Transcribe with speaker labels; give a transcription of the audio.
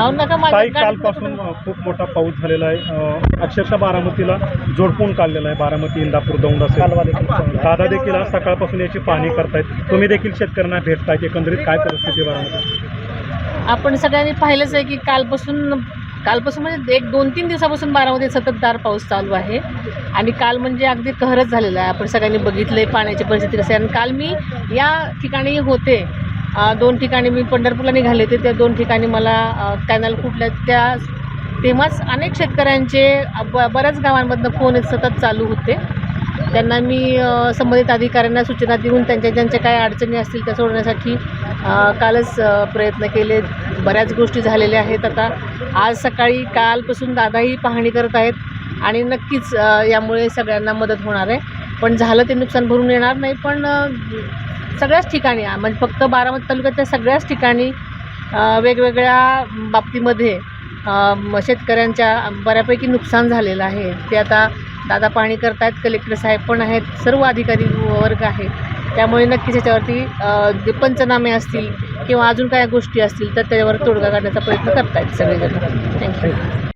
Speaker 1: ताई
Speaker 2: गाडीत
Speaker 1: कालपासून खूप मोठा पाऊस झालेला आहे. अक्षरशः बारामतीला जोडपून काढलेला आहे बारामती इंदापूर दौंड असेल दादा देखील आज सकाळपासून याची पाहणी करतायत. तुम्ही देखील शेतकऱ्यांना भेटतायत एकंदरीत काय परिस्थिती बारामती
Speaker 2: आपण सगळ्यांनी पाहिलंच आहे की कालपासून कालपासून म्हणजे एक दोन तीन दिवसापासून बारामध्ये सततधार पाऊस चालू आहे. आणि काल म्हणजे अगदी कहरच झालेला आहे. आपण सगळ्यांनी बघितलं आहे पाण्याची परिस्थिती कशी आहे. आणि काल मी या ठिकाणी होते. दोन ठिकाणी मी पंढरपूरला निघाले होते. त्या दोन ठिकाणी मला कॅनल फुटल्या त्या तेव्हाच अनेक शेतकऱ्यांचे ब बऱ्याच गावांमधनं फोन सतत चालू होते. त्यांना मी संबंधित अधिकाऱ्यांना सूचना देऊन त्यांच्या ज्यांच्या काय अडचणी असतील त्या सोडवण्यासाठी कालच प्रयत्न केले. बऱ्याच गोष्टी झालेल्या आहेत. आता आज सकाळी कालपासून दादाही पाहणी करत आहेत आणि नक्कीच यामुळे सगळ्यांना मदत होणार आहे. पण झालं ते नुकसान भरून येणार नाही. पण सगळ्याच ठिकाणी म्हणजे फक्त बारामती तालुक्यातल्या सगळ्याच ठिकाणी वेगवेगळ्या बाबतीमध्ये शेतकऱ्यांच्या बऱ्यापैकी नुकसान झालेलं आहे. ते आता दादा पाहणी करतायत कलेक्टर साहेब पण आहेत सर्व अधिकारी वर्ग आहे. त्यामुळे नक्कीच याच्यावरती जे पंचनामे असतील किंवा अजून काय गोष्टी असतील तर त्याच्यावर तोडगा काढण्याचा प्रयत्न करतायत सगळेजण. थँक्यू